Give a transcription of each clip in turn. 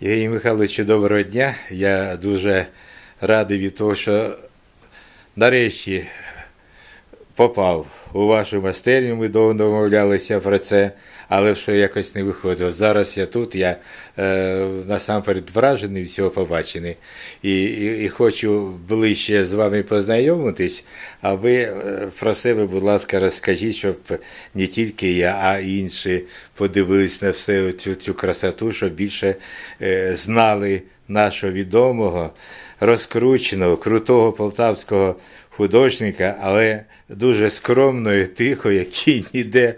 Євгеній Михайловичу, доброго дня. Я дуже радий від того, що нарешті попав у вашу майстерню. Ми довго домовлялися про це, але що якось не виходило. Зараз я тут, я е, насамперед вражений всього побачений. І, і, і хочу ближче з вами познайомитись, а ви е, про себе, будь ласка, розкажіть, щоб не тільки я, а й інші подивились на все цю, цю красоту, щоб більше е, знали нашого відомого, розкрученого, крутого полтавського художника, але дуже скромного і тихо, який ніде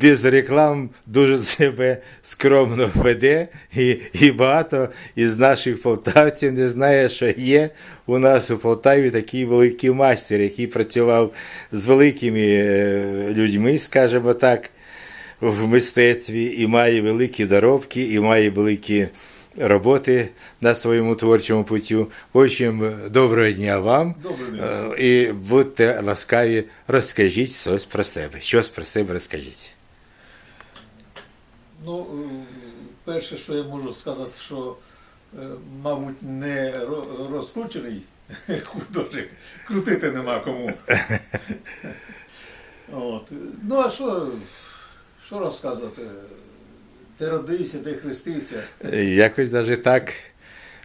без реклам дуже себе скромно веде, і, і багато із наших полтавців не знає, що є у нас у Полтаві такий великий майстер, який працював з великими е, людьми, скажімо так, в мистецтві, і має великі доробки, і має великі роботи на своєму творчому путю. В общем, доброго дня вам. Добрий день. Е, І будьте ласкаві, розкажіть щось про себе. Щось про себе розкажіть. Ну, е, перше, що я можу сказати, що, е, мабуть, не ро- розкручений художник, крутити нема кому. От. Ну, а що, що розказувати? Де родився, де хрестився. Е, Якось навіть так.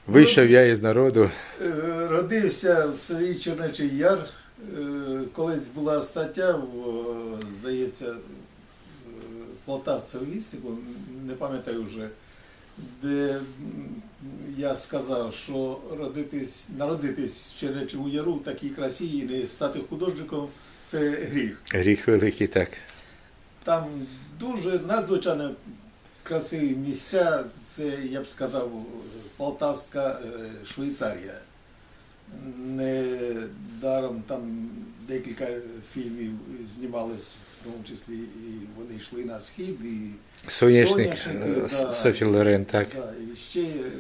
Вийшов я із народу. Е, Родився в селі Чернечий Яр. Е, Колись була стаття, здається, Полтавця вістику, не пам'ятаю вже, де я сказав, що родитись, народитись в Чернечому Яру в такій красі і не стати художником це гріх. Гріх великий так. Там дуже надзвичайно красиві місця. Це, я б сказав, Полтавська е, Швейцарія. Не даром там декілька фільмів знімались, в тому числі і вони йшли на схід, і Соняшник, е, да. Софі Лорен, так. Да, і ще е,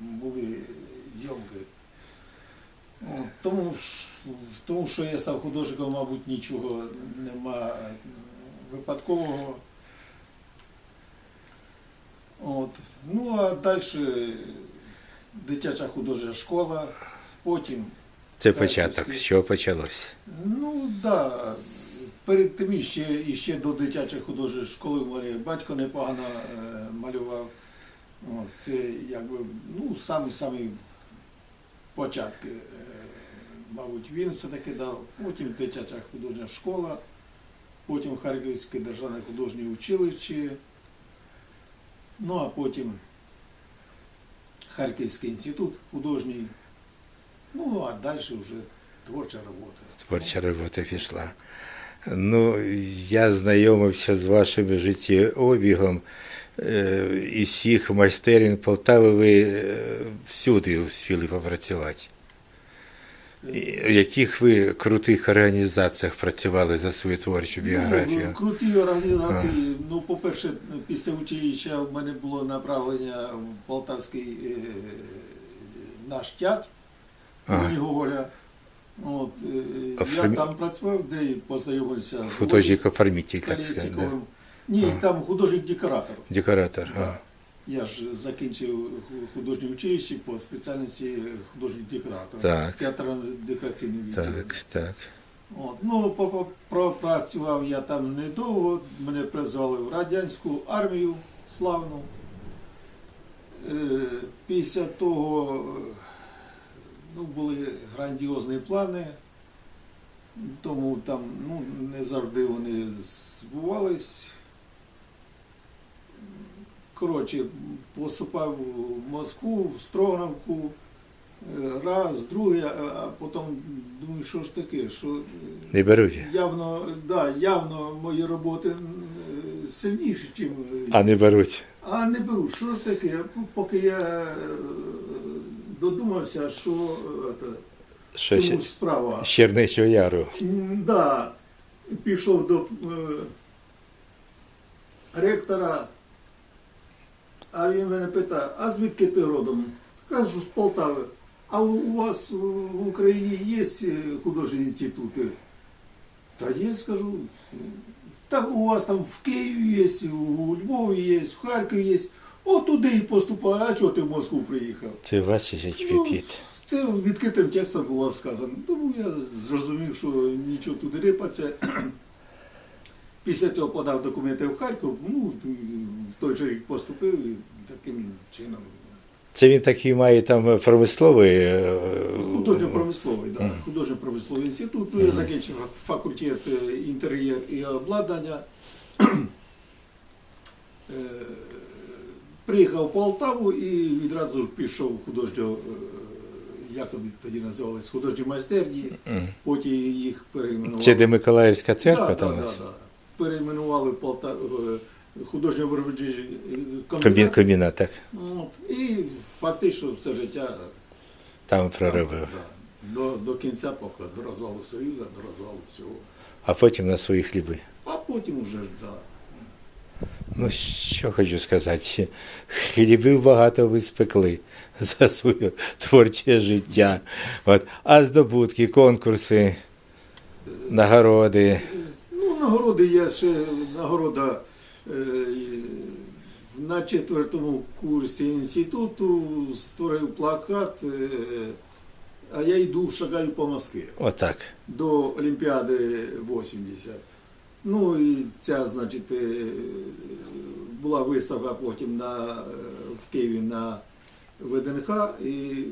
були зйомки. Тому, в тому, що я став художником, мабуть, нічого нема випадкового. От. Ну, а далі дитяча художня школа, потім Це початок. Що почалось? Ну да. Перед тим іще, іще до дитячої художньої школи мене батько непогано е, малював. От, це якби ну, самі самі початки. Е, мабуть, він все-таки дав. Потім дитяча художня школа, потім Харківське державне художнє училище, ну а потім Харківський інститут художній. Ну, а далі вже творча робота. Творча робота пішла. Ну, я знайомився з вашим життєобігом е, із всіх майстерень Полтави ви е, всюди успіли попрацювати. В яких ви крутих організаціях працювали за свою творчу біографію? Ну, круті організації. Ну, по-перше, після училища в мене було направлення в Полтавський е, наш Ага. Гоголя. От, е, я там працював, де познайомився Художник оформитель, так сказати. Да. Ні, там художник-декоратор. Декоратор. Да. А. Я ж закінчив художнє училище по спеціальності художник-декоратор. Так. Театро-декораційний відділ. Так, так. От, ну, пропрацював я там недовго, мене призвали в радянську армію славну. Е, Після того ну, були грандіозні плани, тому там ну, не завжди вони Коротше, поступав в Москву, в Строгановку, е, раз, другий, а потім думаю, що ж таке, що е, Не беруть. явно, да, явно мої роботи е, сильніші, ніж. А не беруть. А не беру, що ж таке? Поки я додумався, що це, чому ще? ж справа. З яру. Да, пішов до ректора, а він мене питає, а звідки ти родом? Кажу, з Полтави. А у, у вас в Україні є е, художні інститути? Та є, скажу. Та у вас там в Києві є, у Львові є, в Харкові є. От туди і поступав, а чого ти в Москву приїхав? Це бачиш, як Ну. Це відкритим текстом було сказано. Тому я зрозумів, що нічого туди рипаться. Після цього подав документи в Харків, ну, в той же рік поступив і таким чином. Це він такий має там промисловий. е, Художньо-промисловий, да. Художньо-промисловий інститут. Ну, я закінчив факультет е, інтер'єр і обладнання. Е, Приїхав в Полтаву і відразу ж пішов художньо, е, як тоді, тоді називались, художні майстерні, потім їх перейменували. Це де Миколаївська церква да, там. да, да, да. Перейменували в Полта... художньо виробничий комбінат. комбінат, так. Ну, І фактично все життя Там проробив. До, до кінця, поки до розвалу Союзу, до розвалу всього. А потім на свої хліби. А потім уже ж, да. Ну, що хочу сказати, хлібів багато ви спекли за своє творче життя. От. А здобутки, конкурси, нагороди. Нагороди є ще нагорода е, на четвертому курсі інституту створив плакат, е, а я йду шагаю по Москві. Отак. до Олімпіади 80. Ну і ця, значить, е, була виставка потім на, в Києві на ВДНХ, і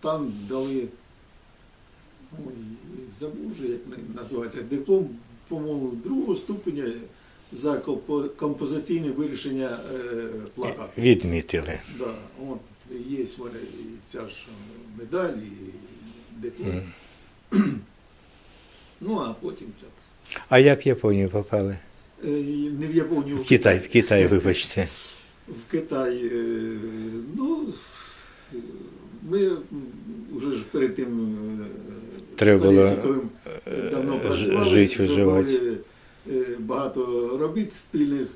там дали, забув як називається, диплом, по-моєму, другого ступеня за композиційне вирішення е, плакату. Відмітили. Да, от є ця ж медаль, і диплом. ну, а потім так. А як в Японію попали? Е, Не в Японію, В Китай, в Китай, вибачте. В Китай. е, Ну, ми вже ж перед тим Треба було, жити, е, жить, зробили, виживати. е, багато робіт спільних.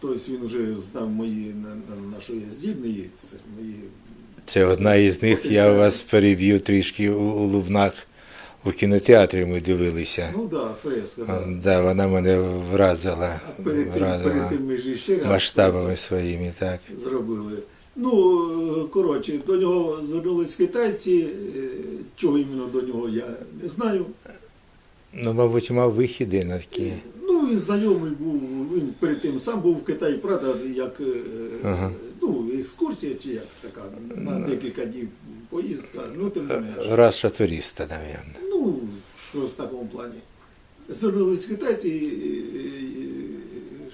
Тобто він вже знав мої, на, що я здібний, це мої Це одна із них, я вас переб'ю трішки у, у Лубнах. У кінотеатрі ми дивилися. Ну да, фреска. Да. Да, вона мене вразила, А перед тим, вразила перед тим ми ж ще раз масштабами своїми, так. зробили. Ну, е, коротше, до нього звернулись китайці. е, Чого іменно до нього я не знаю. Ну, мабуть, мав вихіди на такі. Ну, він знайомий був, він перед тим сам був в Китаї, правда, як е, Ага. ну, екскурсія чи як така, на декілька днів поїздка. Ну, тим не менше. Раша туриста, мабуть. Ну, що в такому плані. Звернулись китайці,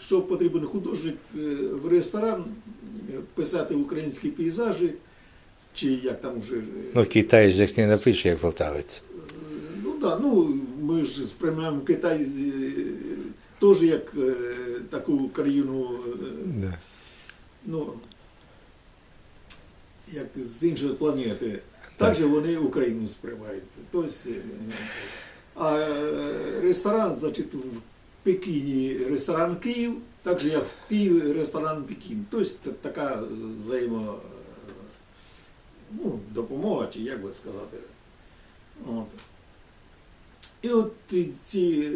що потрібен художник е, в ресторан е, писати українські пейзажі, чи як там вже. е, Ну, Китай ж їх не напише, як полтавець. Ну так, да, ну ми ж сприймаємо Китай теж як таку країну, Да. ну, як з іншої планети. Так же вони Україну сприймають. Тобто, а е, ресторан, значить, в Пекіні ресторан Київ, так же як в Києві ресторан Пекін. Тобто така взаємо е, ну, допомога, чи як би сказати. От. І от ці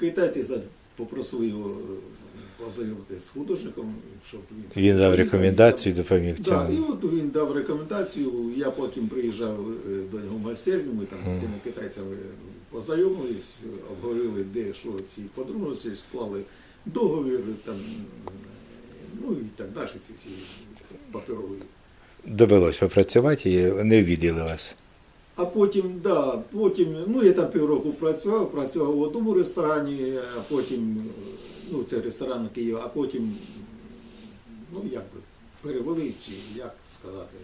китайці попросили його познайомитися з художником, щоб він. Він дав рекомендацію, допоміг Да, цьому. і от він дав рекомендацію, я потім приїжджав е, до нього в майстерню, ми там з цими китайцями познайомились, обговорили, де що ці подробності, склали договір, там, ну і так далі, ці всі паперові. Довелось попрацювати і не ввідали вас. А потім, да, потім, ну я там півроку працював, працював в одному ресторані, а потім, е, ну це ресторан Києва, а потім, ну як би, перевели, чи як сказати,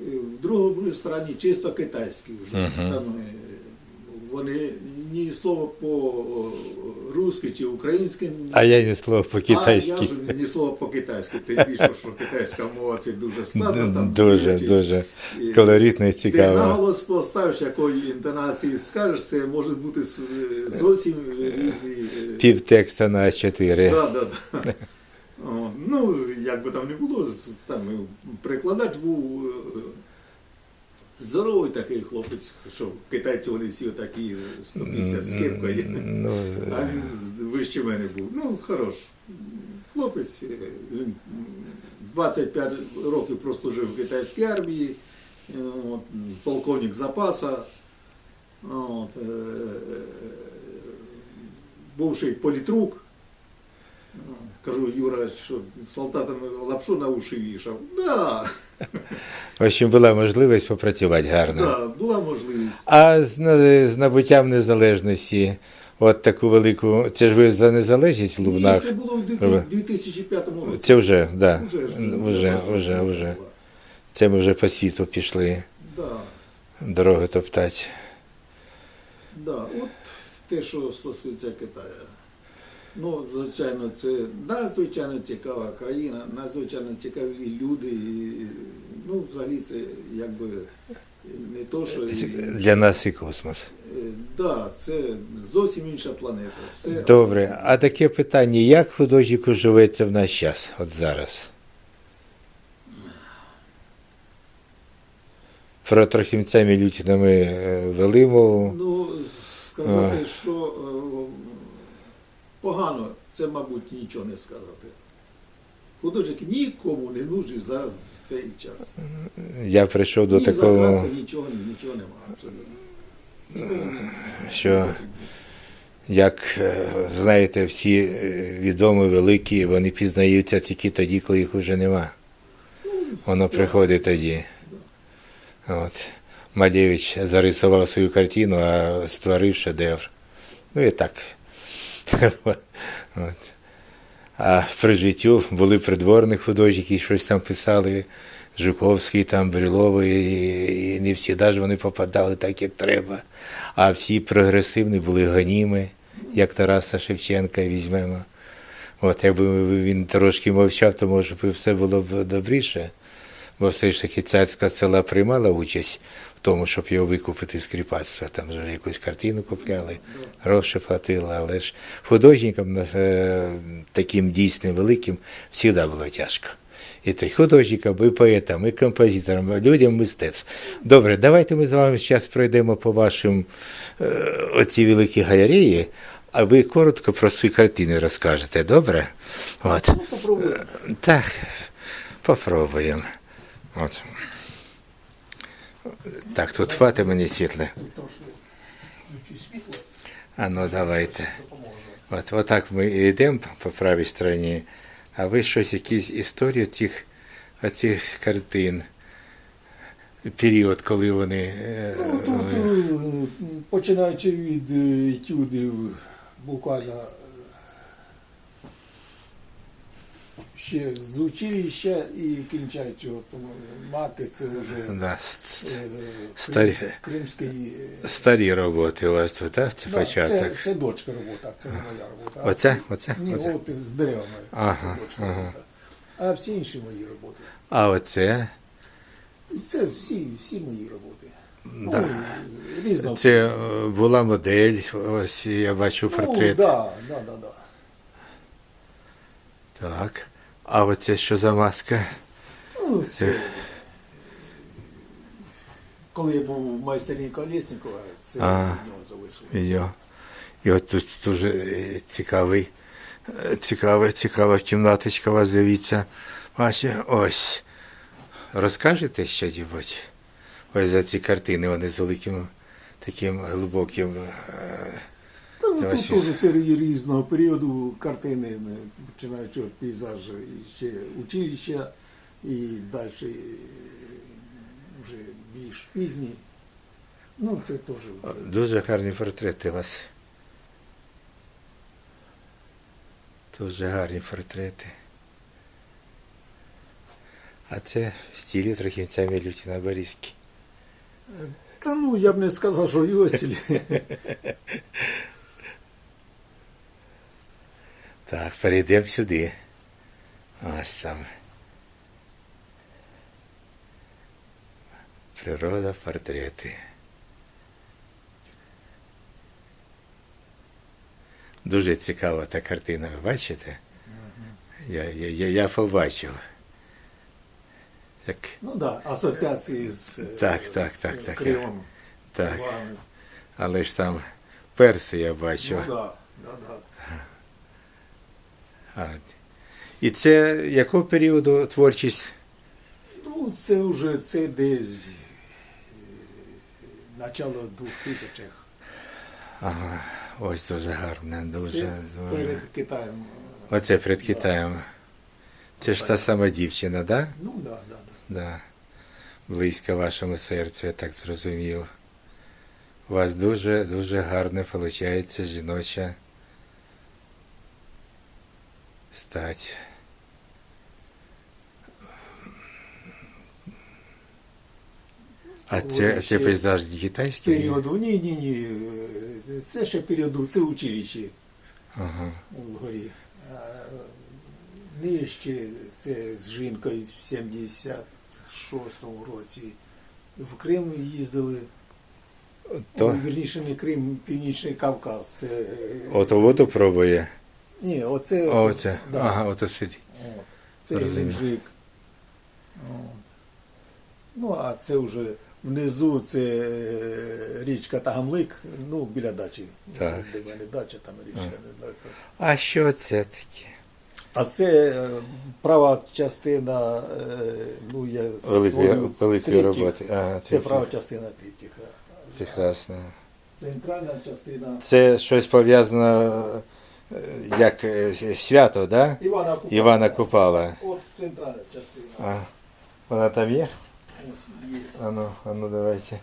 е, в другому ресторані чисто китайський вже. Мгм. Там е, вони ні слова по-русски чи українськи. А я ні слова по-китайськи. А я ж ні слова по-китайськи, тим більше, що китайська мова це дуже складно. Там Дуже, чи- дуже і- колоритно і ти цікаво. наголос поставиш, якої інтонації скажеш, це може бути зовсім різні. е, Пів текста на А4. Да, да, да. Ну, як би там не було, там е, перекладач був е, здоровий такий хлопець, що китайці вони всі такі 150 з кепкою. Ну, А він вище мене був. Ну, хорош. хлопець, е, він 25 років прослужив в китайській армії, е, от, полковник запаса. От, е, бувший політрук. Кажу, Юра, що солдатам лапшу на уші вішав. Да, В общем, була можливість попрацювати гарно. да, була можливість. А з, з набуттям незалежності, от таку велику, це ж ви за незалежність в Лубнах. це було в 2005 році. Це вже, да, Уже, вже, вже, вже. Це ми вже по світу пішли Да, дорогу топтати. да. От те, що стосується Китаю. Ну, звичайно, це надзвичайно цікава країна, надзвичайно цікаві люди. І, ну, взагалі, це якби не то, що. Для нас і космос. Е, Да, це зовсім інша планета. Все Добре, а таке питання, як художнику живеться в наш час, от зараз? Про Трохімця Мілютіна ми е, вели мову. Ну, сказати, що е, погано, це, мабуть, нічого не сказати. Художник нікому не нужний зараз в цей час. Я прийшов до Ні такого, закраси, нічого, нічого немає абсолютно. Нікому що як е, знаєте, всі е, відомі, великі, вони пізнаються тільки тоді, коли їх вже нема. Воно приходить тоді. От. Малєвич зарисував свою картину, а створив шедевр. Ну і так. А при життю були придворні художники, щось там писали. Жуковський, там, Бріловий, і, і не всі навіть вони попадали так, як треба. А всі прогресивні були гоніми, як Тараса Шевченка візьмемо. От, якби він трошки мовчав, то може б все було б добріше. Бо все ж таки царська села приймала участь в тому, щоб його викупити з кріпацтва. Там вже якусь картину купляли, гроші платили, але ж художникам е, таким дійсним великим завжди було тяжко. І то й художникам, і поетам, і композиторам, і людям мистецтв. Добре, давайте ми з вами зараз пройдемо по вашим е, оці великі галереї, а ви коротко про свої картини розкажете, добре? От. Ну, попробуй. Так, попробуємо. От. Так, тут хватить мені світле. А ну давайте. От, отак ми йдемо по правій стороні, а ви щось, якісь історії цих, оцих картин. Період, коли вони. е, Ну, тут, е, починаючи від е, етюдів, буквально е, ще з училища і кінчаючи от, е, маки, це вже да, е, старі- крим- кримський. е, старі роботи у вас тут, так? Це да, початок. це, це дочка робота, це не моя робота. А Оце? Оце? Ні, Оце? от з деревами. Ага, це дочка ага. робота. А всі інші мої роботи. А оце? Це всі, всі мої роботи. Да. Ну, різно. Це е, була модель, ось я бачу портрет. Ну, да, да, да, да. Так. А оце що за маска? Ну, це... Коли я був в майстерні Колєснікова, це А. від нього залишилось. Йо. І от тут дуже е, цікавий, е, цікава, цікава кімнаточка у вас дивіться. Бачите, ось. Розкажете що-небудь? Ось за ці картини, вони з великим таким глибоким. е, Та, ну, тут теж це різного періоду картини, починаючи від пейзажу і ще училища, і далі вже більш пізні. Ну, це теж. Дуже гарні портрети у вас. Дуже гарні портрети. А це в стилі Трохімця Мілютіна Борізький. Та ну, я б не сказав, що Йосіль. Так, перейдемо сюди. Ось там. Природа, портрети. Дуже цікава та картина, ви бачите? Я, я, я, я побачив. Як, Ну так, да, асоціації з е, Так, так, так, так, Кримом. так, але ж там перси я бачив. Ну, да, да, да. І це якого періоду творчість? Ну, це вже це десь е, начало 2000-х. Ага, ось дуже гарно, дуже. Це дуже. перед Китаєм. Оце перед Китаєм. Це ж та сама дівчина, да? Ну, да, да, да. Да. Близько вашому серцю, я так зрозумів. У вас дуже, дуже гарна виходить жіноча стать. А це, Ой, це пейзаж китайський? Періоду, ні, ні, ні. Це ще періоду, це училище Ага. вгорі. А нижче це з жінкою в 76-му році. В Крим їздили. То, Вірніше не Крим, Північний Кавказ. Це, ото воду пробує. Ні, оце, О, оце. да. Ага, ото сидить. От. Це Розумію. От. Ну, а це вже внизу це е, річка Тагамлик, ну, біля дачі. Так. Де в мене дача, там річка недалеко. А що це таке? А це е, права частина, е, ну, я Великої, створюю великої триптих. роботи. Ага, Це це права частина триптиха. прекрасно. Центральна частина Це щось пов'язано е, як е, свято, да? Івана Купала. Івана Купала. От центральна частина. А, вона там є? Є. А ну, а ну давайте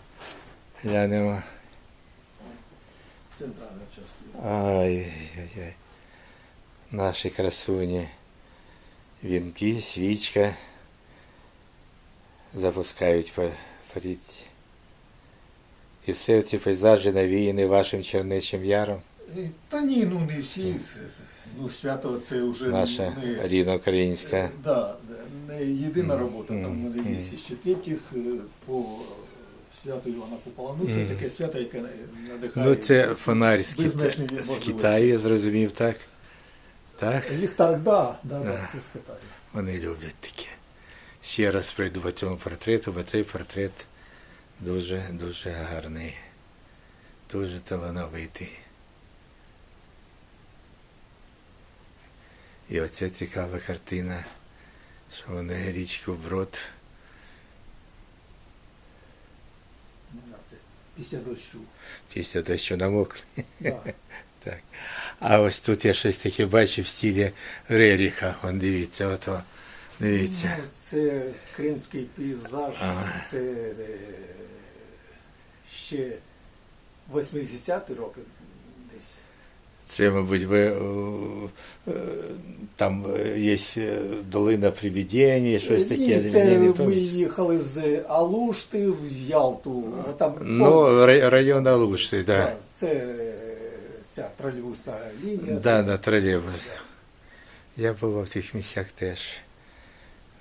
глянемо. Центральна частина. Ай-яй-яй. Наші красуні. Вінки, свічка. Запускають по фріці. І все ці пейзажі навіяні вашим черничим яром. Е, Та ні, ну не всі. Ну, свято це вже Наша не, рідна українська. да, не єдина робота. Там в мене є ще третіх е, по святу Івана Купола. Ну, це таке свято, яке надихає. Ну, це фонарь з, Кита... з. Китаю, я зрозумів, так? Так? Ліхтар, да, да, да, Да. це з Китаю. Вони люблять таке. Ще раз прийду по цьому портрету, бо цей портрет дуже, дуже гарний, дуже талановитий. І оця цікава картина, що вони річку Брод. Після дощу. Після що намокли. Да. Так. А ось тут я щось таке бачив в стилі Реріха. Вон дивіться, ото. Дивіться. Ну, це кримський пейзаж, Ага. це е, ще 80-ті роки десь. Це, мабуть, ви е, там е, є е, долина привідення, щось таке. Ні, це ми їхали з Алушти в Ялту. Там Ну, рай- район Алушти, да, це ця тролейбусна лінія. Да, да, тролейбус. Я був в тих місцях теж.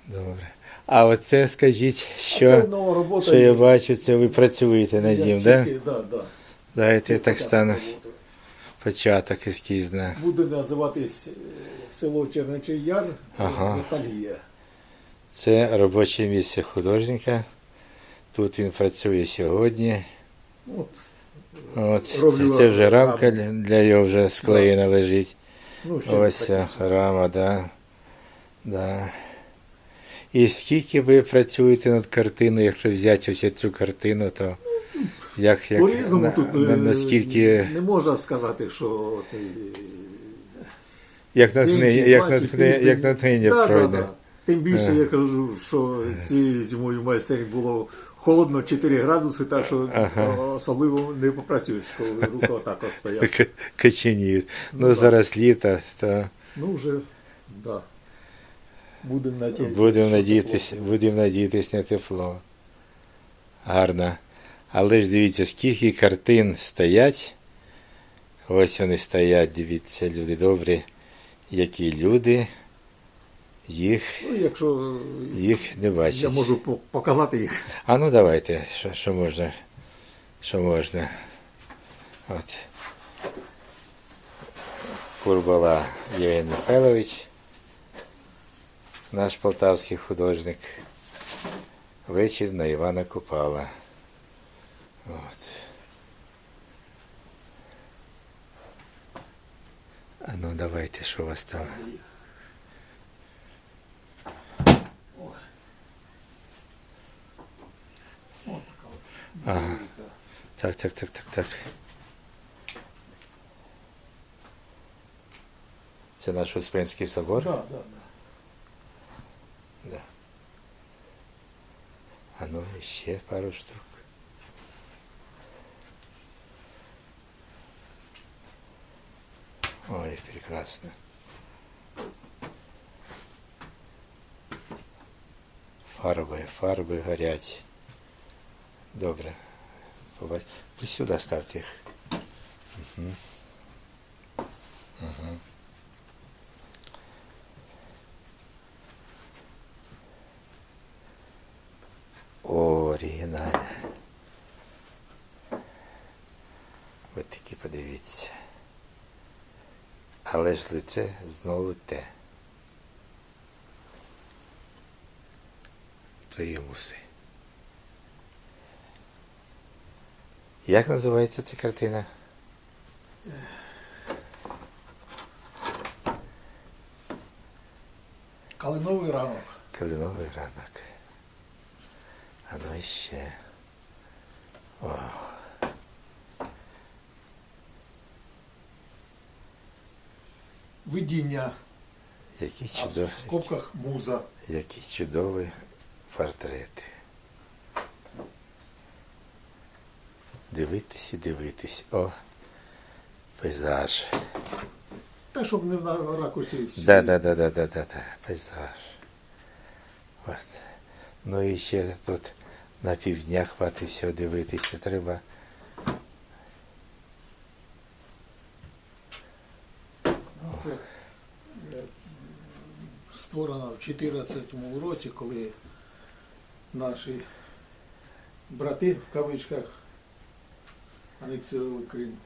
Добре. А оце скажіть, що, це нова робота. що я бачу, це ви працюєте над ним, так? да, да. Дайте я так стану. Початок ескізна. Буде називатись е, село Черничий Яр Ага. Ностальгія. Це робоче місце художника. Тут він працює сьогодні. От, От, це, Роблю це вже рамка раму. для, його вже склеєна лежить. ну, Ось ця рама, да. да. І скільки ви працюєте над картиною, якщо взяти ось цю картину, то як, як По-різному на- тут на- е, наскільки не можна сказати, що от, е, як натхнення, як натхнення, як натхнення Да, да, пройде. да. Тим більше Е. я кажу, що цією зимою в майстерні було холодно 4 градуси, так що Ага. особливо не попрацюєш, коли рука отак от стояла. Каченіють. Ну, Ну, зараз літо, то Ну вже, да. Будемо надіятися. будемо надіятися, надіятися на тепло. Гарно. Але ж дивіться, скільки картин стоять. Ось вони стоять, дивіться, люди добрі. Які люди їх, Ну, якщо їх не бачать. я можу показати їх. А ну давайте, що, що можна. Що можна. От. Курбала Євген Михайлович, наш полтавський художник. Вечір на Івана Купала. Вот. А ну давайте, что у вас там. Ага. Так, так, так, так, так. Це наш Успенський собор? Да, да. Да. Да. А ну еще пару штук. Ой, прекрасно. Фарби, фарби горять. Добре. Ви сюди ставте їх. Угу. Угу. Оригінальне. Ви тільки подивіться. Але ж лице знову те. Твої муси. Як називається ця картина? Калиновий ранок. Калиновий ранок. А ну іще. Видіння. які А в скобках муза. які чудові портрети. Дивитись і дивитись. О, пейзаж. Та щоб не на ракурсі. Да, да, да, да, да, да, да, пейзаж. От. Ну і ще тут на півдня хватить все дивитися. Треба. Ну, Це е, створено в 2014 році, коли наші брати в кавичках анексували Крим.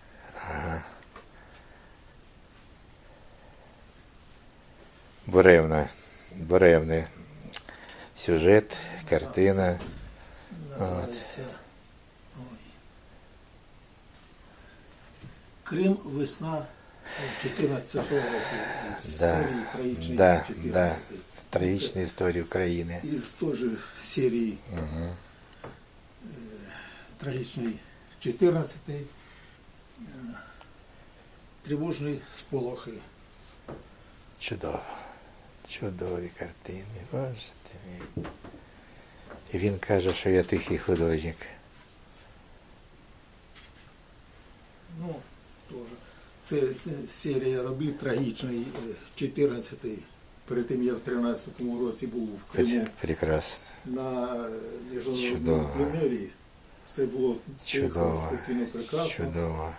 Буревна. Буревний сюжет, картина. Називається. Ой. Крим весна 14 року. Із Да, серії «Трагічний да, 14». да. Трагічна історія України. Із теж серії е, трагічний 14 е, тривожний сполохи. Чудово. Чудові картини. Боже ти мій. І він каже, що я тихий художник. Ну, теж. Це, серія робіт трагічний 14 Перед тим я в 13-му році був в Криму Прекрасно. на е, міжнародному прем'єрі. Це було Чудово. спокійно прекрасно. Чудово.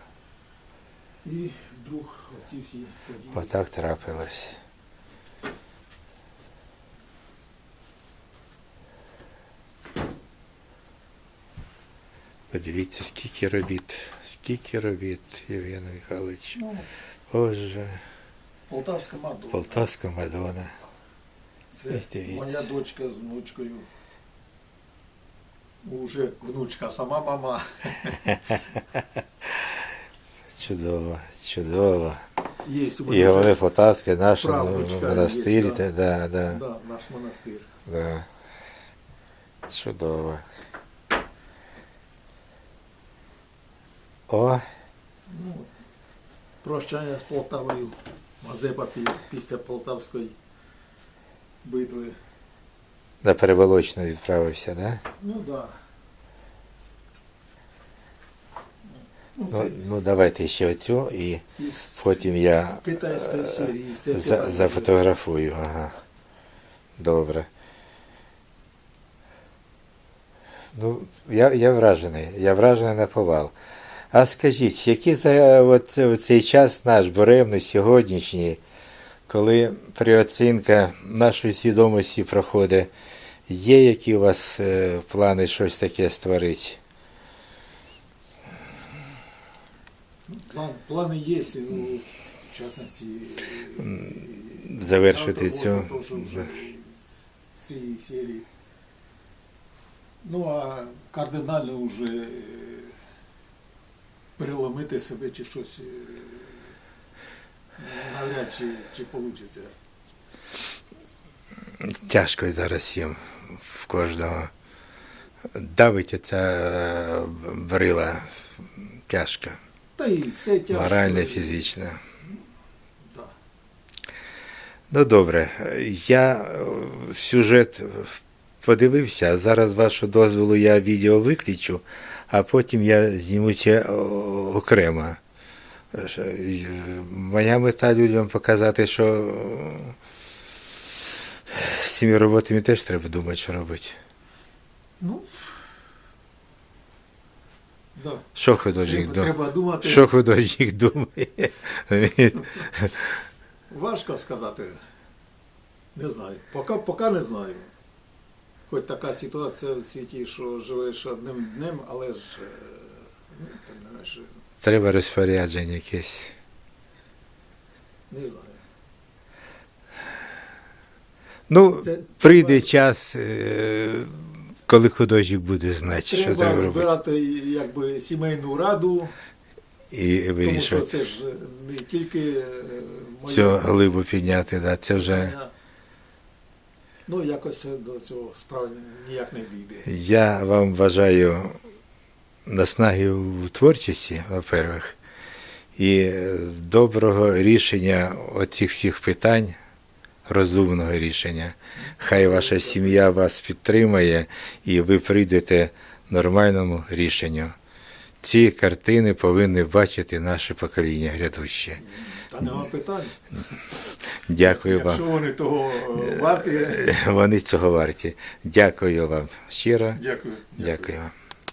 І вдруг оці всі події. Отак трапилось. Подивіться, скільки робіт, скільки робіт, Євген Михайлович. Ну, Боже, Полтавська Мадонна. Полтавська Мадона. Це дивіться. моя дочка з внучкою. Ну, Уже внучка, сама мама. Чудово, чудово. Є у І мене головне Полтавське, наш Правнучка монастир, є, да, да, да, да, наш монастир. да. Чудово. О, Ну, прощання з Полтавою. Мазепа після Полтавської битви. на переволочну відправився, да? Ну так. Да. Ну, Ну, це ну давайте ще оцю і із потім я серії. За, зафотографую. Ага. Добре. Ну, я, я вражений, я вражений на повал. А скажіть, який за от, цей час наш буремний сьогоднішній, коли переоцінка нашої свідомості проходить, є які у вас е, плани щось таке створити? План, плани є, ну, в частності. Завершити завтра цю. цієї серії. Ну, а кардинально вже е, переломити себе чи щось е, навряд чи, чи вийде. Тяжко зараз всім в кожного давить ця е, брила тяжко, Та і це тяжко. морально фізично. Да. Ну добре, я е, сюжет подивився, зараз вашого дозволу я відео виключу, а потім я зніму це окремо. Е, Моя мета людям показати, що е, з цими роботами теж треба думати, що робити. Ну, да. Що художник Треба, думає? треба думати. Що художник думає? Важко сказати. Не знаю. Поки, поки не знаю. Хоч така ситуація в світі, що живеш одним днем, але ж е, ну, так не знаєш, Треба розпорядження якесь. не знаю. Ну, Це прийде треба- час, е, коли художник буде знати, що Треба треба робити. збирати якби сімейну раду, І вирішувати. тому що це ж не тільки е, моє Цю глибу підняти, да, це вже. Ну, якось до цього справи ніяк не війде. Я вам бажаю наснаги у творчості, во-первых, і доброго рішення оцих всіх питань, розумного рішення. Хай ваша сім'я вас підтримає і ви прийдете нормальному рішенню. Ці картини повинні бачити наше покоління грядуще. Та нема питань. Дякую вам. Якщо вони того е, варті, Вони цього варті. Дякую вам щиро. дякую. Дякую вам.